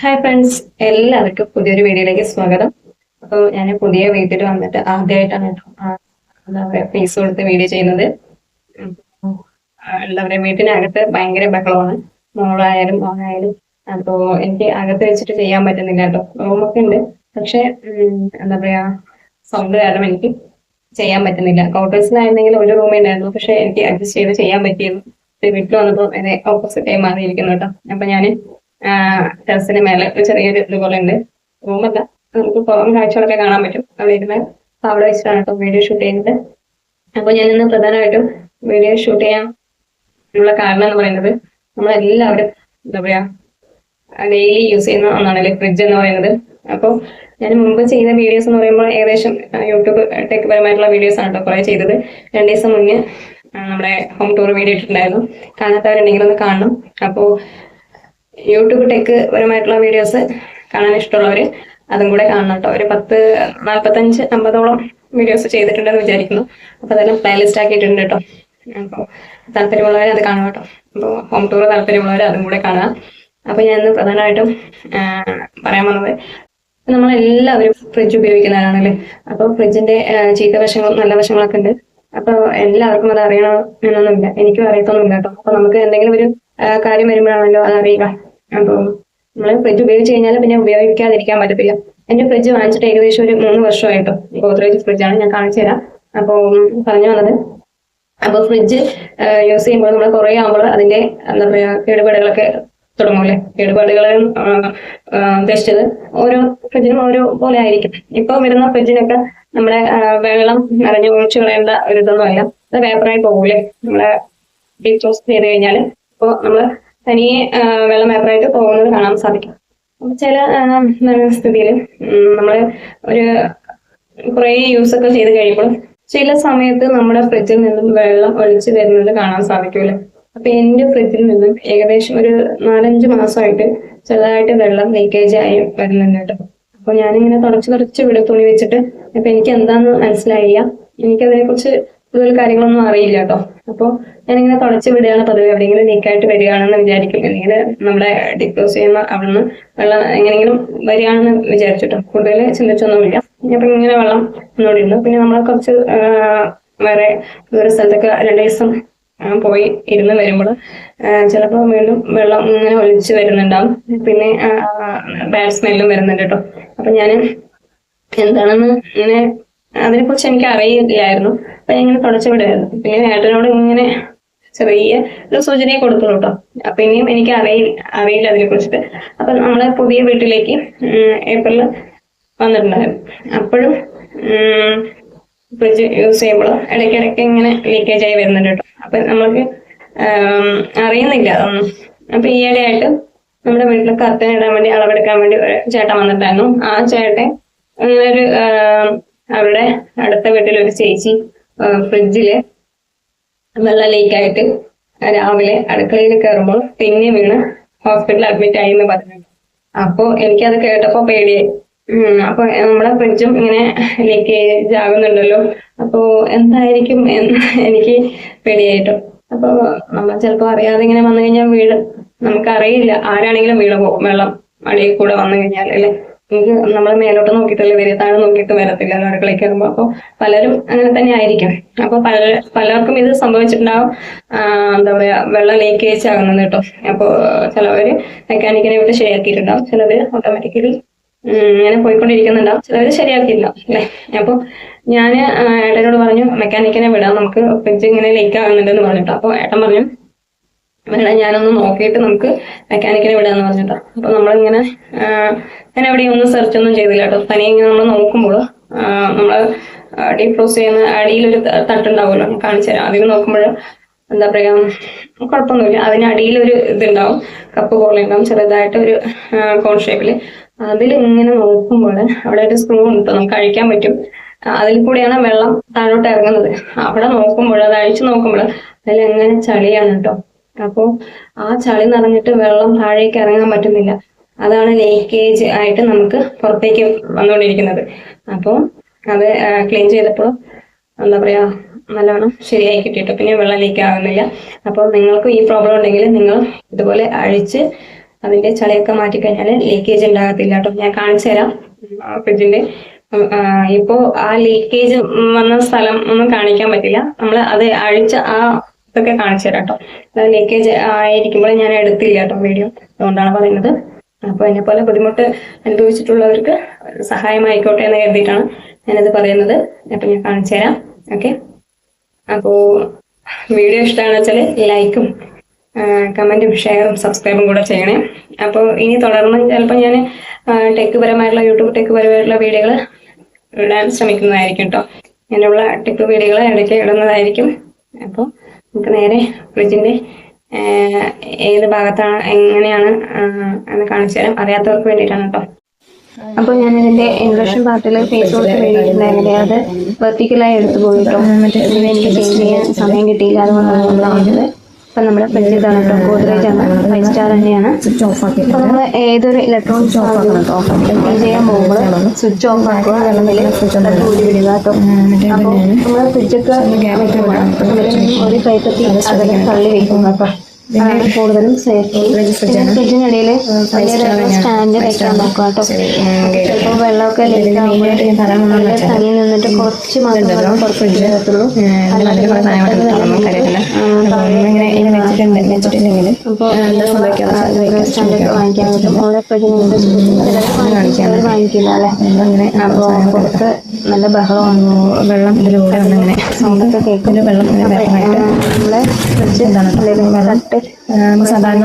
Hi friends എല്ലാവർക്കും പുതിയൊരു വീഡിയോയിലേക്ക് സ്വാഗതം. അപ്പോൾ ഞാൻ പുതിയ വീട്ടിൽ വന്നിട്ട് ആദ്യമായിട്ടാണ് എന്താ പറയുക ഫേസ് കൊടുത്ത് വീഡിയോ ചെയ്യുന്നത്. എന്താ പറയുക വീട്ടിനകത്ത് ഭയങ്കര ബഹളമാണ്. മോളായാലും മോനായാലും. അപ്പോൾ എനിക്ക് അകത്ത് വെച്ചിട്ട് ചെയ്യാൻ പറ്റുന്നില്ല കേട്ടോ. റൂമൊക്കെ ഉണ്ട്. പക്ഷെ എന്താ പറയാ സൗണ്ട് കാരണം എനിക്ക് ചെയ്യാൻ പറ്റുന്നില്ല. ക്വാർട്ടേഴ്സിലായിരുന്നെങ്കിൽ ഒരു റൂമേ ഉണ്ടായിരുന്നു. പക്ഷെ എനിക്ക് അഡ്ജസ്റ്റ് ചെയ്ത് ചെയ്യാൻ പറ്റിയിരുന്നു വീട്ടിൽ വന്നപ്പോൾ ഓപ്പോസിറ്റ് ആയി മാറിയിരിക്കുന്നു കേട്ടോ. അപ്പൊ ഞാൻ ടെറസിന് മേലെ ഒരു ചെറിയൊരു ഇതുപോലെ ഉണ്ട് റൂമല്ല. നമുക്ക് പുറം കാഴ്ചകളൊക്കെ കാണാൻ പറ്റും. അവിടെ ഇരുന്ന് അവിടെ വെച്ചിട്ടാണ് വീഡിയോ ഷൂട്ട് ചെയ്യുന്നത്. അപ്പൊ ഞാൻ ഇന്ന് പ്രധാനമായിട്ടും വീഡിയോ ഷൂട്ട് ചെയ്യാൻ ഉള്ള കാരണം എന്ന് പറയുന്നത് നമ്മളെല്ലാവരും എന്താ പറയാ ഡെയിലി യൂസ് ചെയ്യുന്ന ഒന്നാണല്ലേ ഫ്രിഡ്ജ് എന്ന് പറയുന്നത്. അപ്പോൾ ഞാൻ മുമ്പ് ചെയ്ത വീഡിയോസ് എന്ന് പറയുമ്പോൾ ഏകദേശം യൂട്യൂബ് ടെക് പരമായിട്ടുള്ള വീഡിയോസ് ആണ് കേട്ടോ കുറേ ചെയ്തത്. രണ്ട് ദിവസം മുന്നേ നമ്മുടെ ഹോം ടൂർ വീഡിയോ ഇട്ടിട്ടുണ്ടായിരുന്നു. കാണാത്തവരുണ്ടെങ്കിൽ ഒന്ന് കാണണം. അപ്പോൾ യൂട്യൂബ് ടെക് പരമായിട്ടുള്ള വീഡിയോസ് കാണാൻ ഇഷ്ടമുള്ളവർ അതും കൂടെ കാണണം കേട്ടോ. ഒരു പത്ത് നാൽപ്പത്തഞ്ച് അമ്പതോളം വീഡിയോസ് ചെയ്തിട്ടുണ്ടെന്ന് വിചാരിക്കുന്നു. അപ്പോൾ അതെല്ലാം പ്ലേലിസ്റ്റ് ആക്കിയിട്ടുണ്ട് കേട്ടോ. അപ്പോൾ താല്പര്യമുള്ളവരെ അത് കാണുക കേട്ടോ. അപ്പോൾ ഹോം ടൂർ താല്പര്യമുള്ളവർ അതും കൂടെ കാണുക അപ്പോൾ ഞാൻ ഇന്ന് പ്രധാനമായിട്ടും പറയാൻ വന്നത് നമ്മളെല്ലാവരും ഫ്രിഡ്ജ് ഉപയോഗിക്കുന്നവരാണല്ലേ അപ്പോൾ ഫ്രിഡ്ജിന്റെ ചീത്ത വശങ്ങളും നല്ല വശങ്ങളൊക്കെ ഉണ്ട്. അപ്പോൾ എല്ലാവർക്കും അത് അറിയണം എന്നൊന്നുമില്ല. എനിക്കും അറിയത്തൊന്നുമില്ല കേട്ടോ. അപ്പോൾ നമുക്ക് എന്തെങ്കിലും ഒരു കാര്യം വരുമ്പോഴാണല്ലോ അത് അറിയുക. അപ്പോൾ നമ്മൾ ഫ്രിഡ്ജ് ഉപയോഗിച്ച് കഴിഞ്ഞാൽ പിന്നെ ഉപയോഗിക്കാതിരിക്കാൻ പറ്റത്തില്ല. എന്റെ ഫ്രിഡ്ജ് വാങ്ങിച്ചിട്ട് ഏകദേശം ഒരു മൂന്ന് വർഷമായിട്ടോ. ഗോദ്രേജ് ഫ്രിഡ്ജാണ് ഞാൻ കാണിച്ചു തരാം. അപ്പോൾ പറഞ്ഞു വന്നത്. അപ്പോൾ ഫ്രിഡ്ജ് യൂസ് ചെയ്യുമ്പോൾ നമ്മൾ കുറേ ആകുമ്പോൾ അതിന്റെ എന്താ പറയുക കേടുപാടുകളൊക്കെ തുടങ്ങൂല്ലേ കേടുപാടുകൾ ഉദ്ദേശിച്ചത് ഓരോ ഫ്രിഡ്ജിനും ഓരോ പോലെ ആയിരിക്കും. ഇപ്പൊ വരുന്ന ഫ്രിഡ്ജിനൊക്കെ നമ്മുടെ വെള്ളം നിറഞ്ഞു ഒഴിച്ചു കളയേണ്ട ഒരു ഇതൊന്നുമല്ല. അത് വേപ്പറായി പോകൂലേ നമ്മളെ ഡീറ്റോസ് ചെയ്ത് കഴിഞ്ഞാൽ ഇപ്പോൾ നമ്മൾ തനിയെ വെള്ളം വേപ്പറായിട്ട് പോകുന്നത് കാണാൻ സാധിക്കും. ചില സ്ഥിതിയിൽ നമ്മൾ ഒരു കുറേ യൂസ് ഒക്കെ ചെയ്ത് കഴിയുമ്പോൾ ചില സമയത്ത് നമ്മുടെ ഫ്രിഡ്ജിൽ നിന്നും വെള്ളം ഒഴിച്ചു വരുന്നത് കാണാൻ സാധിക്കൂല അപ്പൊ എന്റെ ഫ്രിഡ്ജിൽ നിന്നും ഏകദേശം ഒരു നാലഞ്ച് മാസമായിട്ട് ചെറുതായിട്ട് വെള്ളം ലീക്കേജ് ആയി വരുന്നുണ്ട് കേട്ടോ. അപ്പൊ ഞാനിങ്ങനെ തുടച്ച് തുടച്ച് ഇവിടെ തുണി വെച്ചിട്ട് ഇപ്പൊ എനിക്ക് എന്താന്ന് മനസ്സിലായില്ല. എനിക്കതിനെ കുറിച്ച് കൂടുതൽ കാര്യങ്ങളൊന്നും അറിയില്ല കേട്ടോ അപ്പോൾ ഞാനിങ്ങനെ തുടച്ച് വിടുകയാണ് പതിവ്. എവിടെയെങ്കിലും ലീക്കായിട്ട് വരികയാണെന്ന് വിചാരിക്കും. അല്ലെങ്കിൽ നമ്മുടെ ഡിപ്പോസ് ചെയ്യുന്ന അവിടെ നിന്ന് വെള്ളം എങ്ങനെയെങ്കിലും വരികയാണെന്ന് വിചാരിച്ചിട്ടോ കൂടുതൽ ചിന്തിച്ചൊന്നുമില്ല. അപ്പം ഇങ്ങനെ വെള്ളം ഉണ്ട് പിന്നെ നമ്മൾ കുറച്ച് വേറെ വേറെ സ്ഥലത്തൊക്കെ രണ്ട് ദിവസം പോയി ഇരുന്ന് വരുമ്പോൾ ചിലപ്പോൾ വീണ്ടും വെള്ളം ഇങ്ങനെ ഒലിച്ച് വരുന്നുണ്ടാവും. പിന്നെ ബാഡ് സ്മെല്ലും വരുന്നുണ്ട് കേട്ടോ അപ്പൊ ഞാൻ എന്താണെന്ന് ഇങ്ങനെ അതിനെ കുറിച്ച് എനിക്ക് അറിയില്ലായിരുന്നു അപ്പൊ ഇങ്ങനെ തുടച്ചു വിടായിരുന്നു പിന്നെ ഏട്ടനോട് ഇങ്ങനെ ചെറിയ ഒരു സൂചനയെ കൊടുക്കുന്നു കേട്ടോ. അപ്പൊ ഇനിയും എനിക്ക് അറിയി അറിയില്ല അതിനെ കുറിച്ചിട്ട് അപ്പൊ നമ്മളെ പുതിയ വീട്ടിലേക്ക് ഏപ്രിൽ വന്നിട്ടുണ്ടായിരുന്നു. അപ്പോഴും ഫ്രിഡ്ജ് യൂസ് ചെയ്യുമ്പോൾ ഇടയ്ക്കിടയ്ക്ക് ഇങ്ങനെ ലീക്കേജ് ആയി വരുന്നുണ്ട് കേട്ടോ. അപ്പൊ നമ്മൾക്ക് അറിയുന്നില്ല അതൊന്നും. അപ്പൊ ഈയിടെയായിട്ട് നമ്മുടെ വീട്ടിൽ കർട്ടൻ ഇടാൻ വേണ്ടി അളവെടുക്കാൻ വേണ്ടി ഒരു ചേട്ടൻ വന്നിട്ടായിരുന്നു. ആ ചേട്ടൻ ഇങ്ങനെ ഒരു അവരുടെ അടുത്ത വീട്ടിൽ ഒരു ചേച്ചി ഫ്രിഡ്ജിൽ വെള്ളം ലീക്കായിട്ട് രാവിലെ അടുക്കളയിൽ കയറുമ്പോൾ പിന്നെ വീണ് ഹോസ്പിറ്റലിൽ അഡ്മിറ്റ് ആയി എന്ന് പറഞ്ഞു അപ്പോൾ എനിക്കത് കേട്ടപ്പോൾ പേടിയായി അപ്പൊ നമ്മുടെ ഫ്രിഡ്ജും ഇങ്ങനെ ലീക്കേജ് ആകുന്നുണ്ടല്ലോ. അപ്പോ എന്തായിരിക്കും എന്ന് എനിക്ക് പേടിയായിട്ടോ. അപ്പൊ നമ്മൾ ചിലപ്പോ അറിയാതെ ഇങ്ങനെ വന്നു കഴിഞ്ഞാൽ വീട് നമുക്കറിയില്ല ആരാണെങ്കിലും വീട് പോകും വെള്ളം അടിയിൽ കൂടെ വന്നു കഴിഞ്ഞാൽ അല്ലെ? നമുക്ക് നമ്മൾ മേലോട്ട് നോക്കിയിട്ടല്ലേ വരിക താഴെ നോക്കിയിട്ട് വരത്തില്ല അടുക്കളയിൽ കയറുമ്പോൾ അപ്പോൾ പലരും അങ്ങനെ തന്നെ ആയിരിക്കും അപ്പൊ പല പലർക്കും ഇത് സംഭവിച്ചിട്ടുണ്ടാവും. എന്താ പറയാ വെള്ളം ലീക്കേജ് ആകുന്നത് കേട്ടോ. അപ്പോൾ ചിലവര് മെക്കാനിക്കിനെ വിട്ട് ശരിയാക്കിയിട്ടുണ്ടാവും. ചിലവര് ഓട്ടോമാറ്റിക്കലി ഇങ്ങനെ പോയിക്കൊണ്ടിരിക്കുന്നുണ്ടാവും. ചിലവര് ശരിയാക്കിയില്ല അല്ലേ? അപ്പൊ ഞാൻ ആ, ഏട്ടനോട് പറഞ്ഞു മെക്കാനിക്കിനെ വിടാം നമുക്ക് ഫ്രിഡ്ജ് ഇങ്ങനെ ലീക്ക് ആകുന്നുണ്ടെന്ന് പറഞ്ഞിട്ടോ. അപ്പൊ ഏട്ടൻ പറഞ്ഞു വേണ്ട ഞാനൊന്ന് നോക്കിയിട്ട് നമുക്ക് മെക്കാനിക്കിനെ വിടാന്ന് പറഞ്ഞിട്ടോ. അപ്പൊ നമ്മളിങ്ങനെ ഞാൻ എവിടെയും ഒന്നും സെർച്ച് ഒന്നും ചെയ്തില്ല കേട്ടോ. തനിയെ ഇങ്ങനെ നമ്മൾ നോക്കുമ്പോൾ നമ്മൾ ഡീപ്രോസ് ചെയ്യുന്ന അടിയിലൊരു തട്ടുണ്ടാവുമല്ലോ കാണിച്ചു തരാം. അതിൽ നോക്കുമ്പോൾ എന്താ പറയാ കുഴപ്പമൊന്നുമില്ല. അതിന് അടിയിലൊരു ഇതുണ്ടാവും കപ്പ് പോലെ ഉണ്ടാവും ചെറുതായിട്ട് ഒരു കോൺ ഷേപ്പിൽ അതിൽ ഇങ്ങനെ നോക്കുമ്പോൾ അവിടെ ഒരു സ്ക്രൂ ഉണ്ട് നമുക്ക് അഴിക്കാൻ പറ്റും. അതിൽ കൂടിയാണ് വെള്ളം താഴോട്ട് ഇറങ്ങുന്നത്. അവിടെ നോക്കുമ്പോൾ അത് അഴിച്ചു നോക്കുമ്പോൾ അതിൽ എങ്ങനെ ചളിയാണ് കേട്ടോ. അപ്പോ ആ ചളി നിറഞ്ഞിട്ട് വെള്ളം താഴേക്ക് ഇറങ്ങാൻ പറ്റുന്നില്ല. അതാണ് ലീക്കേജ് ആയിട്ട് നമുക്ക് പുറത്തേക്ക് വന്നുകൊണ്ടിരിക്കുന്നത്. അപ്പോൾ അത് ക്ലീൻ ചെയ്തപ്പോൾ എന്താ പറയാ നല്ലവണ്ണം ശരിയായി കിട്ടിയിട്ട് പിന്നെ വെള്ളം ലീക്ക് ആകുന്നില്ല അപ്പോൾ നിങ്ങൾക്ക് ഈ പ്രോബ്ലം ഉണ്ടെങ്കിൽ നിങ്ങൾ ഇതുപോലെ അഴിച്ച് അതിന്റെ ചളിയൊക്കെ മാറ്റി കഴിഞ്ഞാൽ ലീക്കേജ് ഉണ്ടാകത്തില്ല കേട്ടോ. ഞാൻ കാണിച്ചു തരാം. ഇപ്പോ ആ ലീക്കേജ് വന്ന സ്ഥലം ഒന്നും കാണിക്കാൻ പറ്റില്ല. നമ്മൾ അത് അഴിച്ച ആ ഇതൊക്കെ കാണിച്ചു തരാം കേട്ടോ. ലീക്കേജ് ആയിരിക്കുമ്പോൾ ഞാൻ എടുത്തില്ല കേട്ടോ വീഡിയോ അതുകൊണ്ടാണ് പറയുന്നത്. അപ്പൊ എന്നെ പോലെ ബുദ്ധിമുട്ട് അനുഭവിച്ചിട്ടുള്ളവർക്ക് സഹായമായിക്കോട്ടെ എന്ന് കരുതിയിട്ടാണ് ഞാനത് പറയുന്നത്. അപ്പൊ ഞാൻ കാണിച്ചു തരാം. ഓക്കെ? അപ്പോ വീഡിയോ ഇഷ്ടമാണെന്ന് വെച്ചാൽ ലൈക്കും കമന്റും ഷെയറും സബ്സ്ക്രൈബും കൂടെ ചെയ്യണേ. അപ്പോൾ ഇനി തുടർന്ന് ചിലപ്പോൾ ഞാൻ ടെക് പരമായിട്ടുള്ള യൂട്യൂബ് ടെക് പരമായിട്ടുള്ള വീഡിയോകൾ ഇടാൻ ശ്രമിക്കുന്നതായിരിക്കും കേട്ടോ. അങ്ങനെയുള്ള ടെക് വീഡിയോകൾ ഇടയ്ക്ക് ഇടുന്നതായിരിക്കും അപ്പോൾ നമുക്ക് നേരെ ഫ്രിഡ്ജിന്റെ ഏത് ഭാഗത്താണ് എങ്ങനെയാണ് എന്ന് കാണിച്ചു തരാം. അറിയാത്തവർക്ക് വേണ്ടിയിട്ടാണ് കേട്ടോ. അപ്പോൾ ഞാൻ ഇതിന്റെ ഇൻഡക്ഷൻ പാർട്ടിൽ ഫേസ് കൊടുത്ത് വേണ്ടിയിട്ടുണ്ടായിരുന്നില്ലേ അത് വെർട്ടിക്കലായി എടുത്തു പോയിട്ടോ എനിക്ക് ചേഞ്ച് ചെയ്യാൻ സമയം കിട്ടിയില്ല അതുകൊണ്ടാണ് നമ്മൾ വന്നത് അപ്പം നമ്മുടെ ഫ്രിഡ്ജ് ഇതാണ് കേട്ടോ. ഗോദ്രേജ് ആണ്. ഫൈവ് സ്റ്റാർ തന്നെയാണ്. സ്വിച്ച് ഓഫ് അപ്പോൾ നമ്മൾ ഏതൊരു ഇലക്ട്രോണിക്സ് ക്ലീൻ ചെയ്യാൻ പോകുമ്പോൾ സ്വിച്ച് ഓഫ് ആക്കുക അല്ലെങ്കിൽ ഊരി വിടുക കേട്ടോ. അപ്പോൾ നമ്മൾ ഫ്രിഡ്ജൊക്കെ ഒരു കൈപ്പത്തി അതിൽ തള്ളി വെക്കും കേട്ടോ. കൂടുതലും ഫ്രിഡ്ജിനിടയിൽ സ്റ്റാൻഡ് വെക്കാൻ നോക്കുക കേട്ടോ. ചിലപ്പോൾ വെള്ളമൊക്കെ ലീക്ക് ആകുമ്പോൾ തങ്ങി നിന്നിട്ട് കുറച്ച് മാത്രമേ വെച്ചിട്ടില്ലെങ്കിൽ വാങ്ങിക്കാൻ പറ്റും. അവിടെ വാങ്ങിക്കില്ല അല്ലേ? അങ്ങനെ അപ്പോൾ പുറത്ത് നല്ല ബഹളം വെള്ളം ഇതിലൂടെ വന്നിങ്ങനെ സൗണ്ടൊക്കെ കേൾക്കും. വെള്ളം വേഗമായിട്ട് നമ്മളെ ഫ്രിഡ്ജ് എന്താണ്? സാധാരണ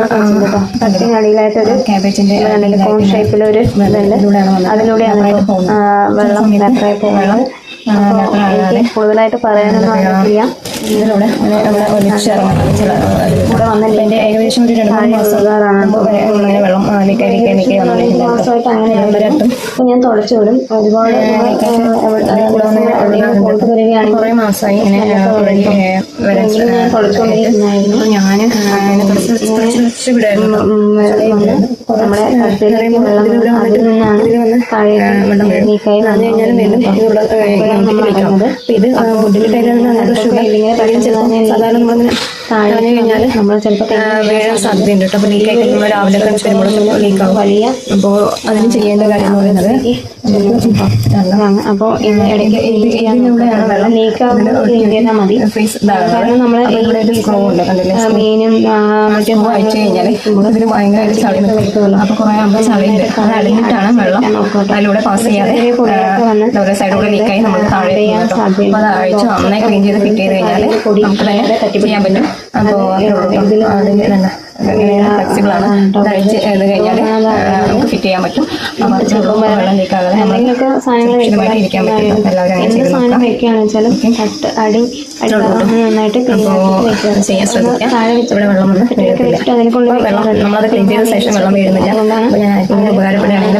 തട്ടിനടിയിലായിട്ടൊരു ക്യാബേജിന്റെ കോൺ ഷേപ്പിലൊരു അതിലൂടെ അതിലൂടെയാണ് ഇപ്പൊ, ആ, വെള്ളം കൂടുതലായിട്ട് പറയാനൊന്നും അറിയില്ല ഇതിലൂടെ അങ്ങനെ ഇവിടെ ഒലിച്ച് ഇറങ്ങുന്നത് ചില ഇവിടെ വന്നില്ല? അതിന്റെ ഏകദേശം ഒരു രണ്ട് മൂന്ന് മാസം ഇങ്ങനെ വെള്ളം മാസമായിട്ട് അപ്പൊ ഞാൻ തുടച്ചു വിടും. ഒരുപാട് കുറെ മാസമായി ഇങ്ങനെ വരാൻ ഞാൻ നമ്മുടെ ഇത് ഫുഡിന്റെ കയ്യിലാണ് സാധാരണ നമ്മളിങ്ങനെ താഴെ കഴിഞ്ഞാൽ നമ്മൾ ചിലപ്പോൾ വീഴാൻ സാധ്യതയുണ്ട് കേട്ടോ. അപ്പോൾ ലീക്ക് ആയി കഴിയുമ്പോൾ രാവിലെ ഒക്കെ വരുമ്പോൾ ആവും. വലിയ അപ്പോൾ അതിന് ചെയ്യേണ്ട കാര്യം എന്ന് പറയുന്നത് അപ്പോൾ ഇടയ്ക്ക് ഇതിലൂടെയാണ് വെള്ളം നീക്കാവുന്ന ചെയ്താൽ മതി. ഫേസ് കാരണം നമ്മൾ മീനും മറ്റേ അയച്ചു കഴിഞ്ഞാൽ ഇതിന് ഭയങ്കരമായിട്ട് ചളി നിൽക്കും. അപ്പൊ കുറെ ആകുമ്പോൾ ചളിയുണ്ട് അത് അടങ്ങിയിട്ടാണ് വെള്ളം അതിലൂടെ പാസ് ചെയ്യാതെ ഓരോ സൈഡിലൂടെ ലീക്കായി നമ്മൾ താഴെ എത്തുന്നത് കേട്ടോ. അപ്പൊ അത് അഴിച്ച് നന്നായി ക്ലീൻ ചെയ്ത് ഫിറ്റ് ചെയ്ത് കഴിഞ്ഞാൽ നമുക്ക് തന്നെ ചെയ്യാൻ പറ്റും. അപ്പോൾ അതിന് നല്ല ഫ്ലെക്സിബിൾ ആണ് അത്. അഴിച്ച് ചെയ്ത് കഴിഞ്ഞാൽ നമുക്ക് ഫിറ്റ് ചെയ്യാൻ പറ്റും. അപ്പോൾ വെള്ളം ലീക്കാകാതെ സുരക്ഷിതമായിട്ട് ഇരിക്കാൻ പറ്റും. എല്ലാവരും അങ്ങനെ ചെയ്ത് ചെയ്യാൻ ശ്രദ്ധിക്കാം. ഇവിടെ വെള്ളം വെള്ളം നമ്മളത് ക്ലീൻ ചെയ്ത ശേഷം വെള്ളം വീഴുന്നില്ല. അപ്പോൾ ഞാൻ ആർക്കെങ്കിലും ഉപകാരപ്പെടുകയാണെങ്കിൽ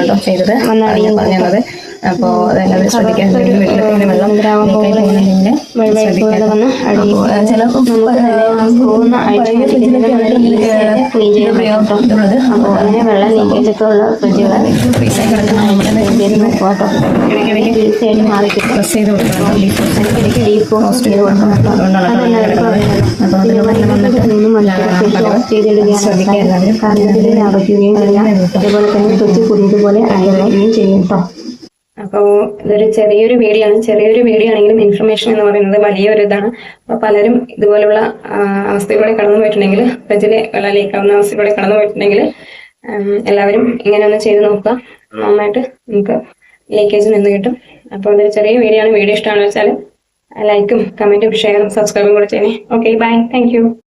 കേട്ടോ ചെയ്തത്. പറഞ്ഞത്. പറഞ്ഞു തന്നത് അപ്പോൾ അതെല്ലാവരും ശ്രദ്ധിക്കാൻ വെള്ളം പോകുന്നുണ്ടെങ്കിൽ വെള്ളത്തിൽ അപ്പോൾ ചില അപ്പോൾ അങ്ങനെ വെള്ളം ഉള്ള മാറി പ്രസ് ചെയ്ത് കൊടുക്കണം ഇടയ്ക്ക് ഡീപ്പ് ചെയ്ത് കൊടുക്കണം അപ്പോൾ വന്നിട്ട് കാരണം ഇതിൽ ലാഭിക്കുകയും ചെയ്യാം അതുപോലെ തന്നെ സ്വിച്ച് കുടിയതുപോലെ അയക്കുകയും ചെയ്യും. കേട്ടോ അപ്പോൾ ഇതൊരു ചെറിയൊരു വീഡിയോ ആണ്. ചെറിയൊരു വീഡിയോ ആണെങ്കിലും ഇൻഫർമേഷൻ എന്ന് പറയുന്നത് വലിയൊരു ഇതാണ്. അപ്പോൾ പലരും ഇതുപോലുള്ള അവസ്ഥയിലൂടെ കടന്നു പോയിട്ടുണ്ടെങ്കിൽ ഫ്രിഡ്ജിലെ വെള്ളം ലീക്കാവുന്ന അവസ്ഥയിലൂടെ കടന്നു പോയിട്ടുണ്ടെങ്കിൽ എല്ലാവരും ഇങ്ങനെ ഒന്ന് ചെയ്ത് നോക്കുക. നന്നായിട്ട് നമുക്ക് ലീക്കേജ് നിന്ന് കിട്ടും. അപ്പോൾ അതൊരു ചെറിയ വീഡിയോ ആണ്. വീഡിയോ ഇഷ്ടമാണെന്ന് വെച്ചാൽ ലൈക്കും കമന്റും ഷെയറും സബ്സ്ക്രൈബും കൂടെ ചെയ്യണേ. Okay bye thank